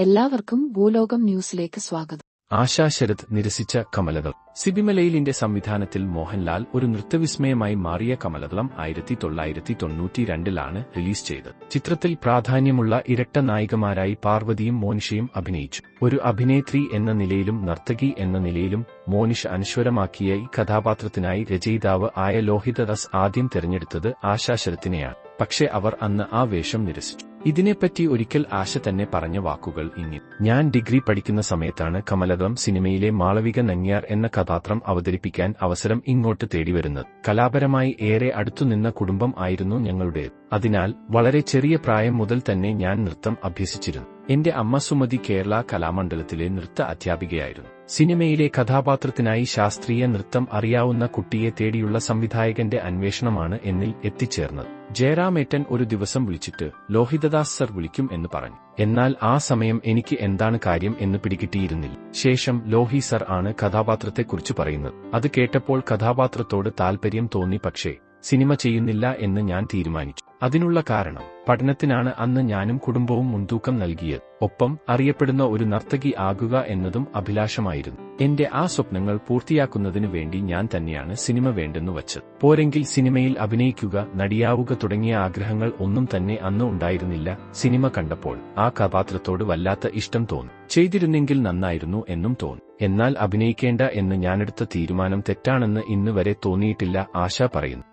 എല്ലാവർക്കും ഭൂലോകം ന്യൂസിലേക്ക് സ്വാഗതം. ആശാ ശരത് നിരസിച്ച കമലകൾ. സിബിമലയിലിന്റെ സംവിധാനത്തിൽ മോഹൻലാൽ ഒരു നൃത്തവിസ്മയമായി മാറിയ കമലതളം ആയിരത്തി തൊള്ളായിരത്തി തൊണ്ണൂറ്റിരണ്ടിലാണ് റിലീസ് ചെയ്തത്. ചിത്രത്തിൽ പ്രാധാന്യമുള്ള ഇരട്ട നായികമാരായി പാർവതിയും മോനിഷയും അഭിനയിച്ചു. ഒരു അഭിനേത്രി എന്ന നിലയിലും നർത്തകി എന്ന നിലയിലും മോനിഷ അനശ്വരമാക്കിയ ഈ കഥാപാത്രത്തിനായി രചയിതാവ് ആയ ലോഹിതദാസ് ആദ്യം തിരഞ്ഞെടുത്തത് ആശാ ശരത്തിനെയാണ് പക്ഷേ അവർ അന്ന് ആ വേഷം നിരസിച്ചു. ഇതിനെപ്പറ്റി ഒരിക്കൽ ആശ തന്നെ പറഞ്ഞ വാക്കുകൾ ഇങ്ങനെ ഞാൻ ഡിഗ്രി പഠിക്കുന്ന സമയത്താണ് കമലകം സിനിമയിലെ മാളവിക നങ്ങ്യാർ എന്ന കഥാപാത്രം അവതരിപ്പിക്കാൻ അവസരം ഇങ്ങോട്ട് തേടിവരുന്നത്. കലാപരമായി ഏറെ അടുത്തുനിന്ന കുടുംബം ആയിരുന്നു ഞങ്ങളുടെ അതിനാൽ വളരെ ചെറിയ പ്രായം മുതൽ തന്നെ ഞാൻ നൃത്തം അഭ്യസിച്ചിരുന്നു. എന്റെ അമ്മ സുമതി കേരള കലാമണ്ഡലത്തിലെ നൃത്ത അധ്യാപികയായിരുന്നു. സിനിമയിലെ കഥാപാത്രത്തിനായി ശാസ്ത്രീയ നൃത്തം അറിയാവുന്ന കുട്ടിയെ തേടിയുള്ള സംവിധായകന്റെ അന്വേഷണമാണ് എന്നിൽ എത്തിച്ചേർന്നത്. ജയറാമേറ്റൻ ഒരു ദിവസം വിളിച്ചിട്ട് ലോഹിതദാസ് സർ വിളിക്കും എന്ന് പറഞ്ഞു. എന്നാൽ ആ സമയം എനിക്ക് എന്താണ് കാര്യം എന്ന് പിടികിട്ടിയിരുന്നില്ല. ശേഷം ലോഹി സർ ആണ് കഥാപാത്രത്തെക്കുറിച്ച് പറയുന്നത്. അത് കേട്ടപ്പോൾ കഥാപാത്രത്തോട് താൽപര്യം തോന്നി പക്ഷേ സിനിമ ചെയ്യുന്നില്ല എന്ന് ഞാൻ തീരുമാനിച്ചു. അതിനുള്ള കാരണം. പഠനത്തിനാണ് അന്ന് ഞാനും കുടുംബവും മുൻതൂക്കം നൽകിയത്. ഒപ്പം അറിയപ്പെടുന്ന ഒരു നർത്തകി ആകുക എന്നതും അഭിലാഷമായിരുന്നു. എന്റെ ആ സ്വപ്നങ്ങൾ പൂർത്തിയാക്കുന്നതിനു വേണ്ടി ഞാൻ തന്നെയാണ് സിനിമ വേണ്ടെന്നു വച്ചത്. പോരെങ്കിൽ സിനിമയിൽ അഭിനയിക്കുക നടിയാവുക തുടങ്ങിയ ആഗ്രഹങ്ങൾ ഒന്നും തന്നെ അന്ന് ഉണ്ടായിരുന്നില്ല. സിനിമ കണ്ടപ്പോൾ ആ കഥാപാത്രത്തോട് വല്ലാത്ത ഇഷ്ടം തോന്നി. ചെയ്തിരുന്നെങ്കിൽ നന്നായിരുന്നു എന്നും തോന്നി. എന്നാൽ അഭിനയിക്കേണ്ട എന്ന് ഞാനെടുത്ത തീരുമാനം തെറ്റാണെന്ന് ഇന്നുവരെ തോന്നിയിട്ടില്ല ആശ പറയുന്നു.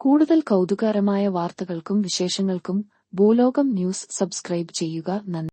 കൂടുതൽ കൗതുകകരമായ വാർത്തകൾക്കും വിശേഷങ്ങൾക്കും ഭൂലോകം ന്യൂസ് സബ്സ്ക്രൈബ് ചെയ്യുക നന്ദി.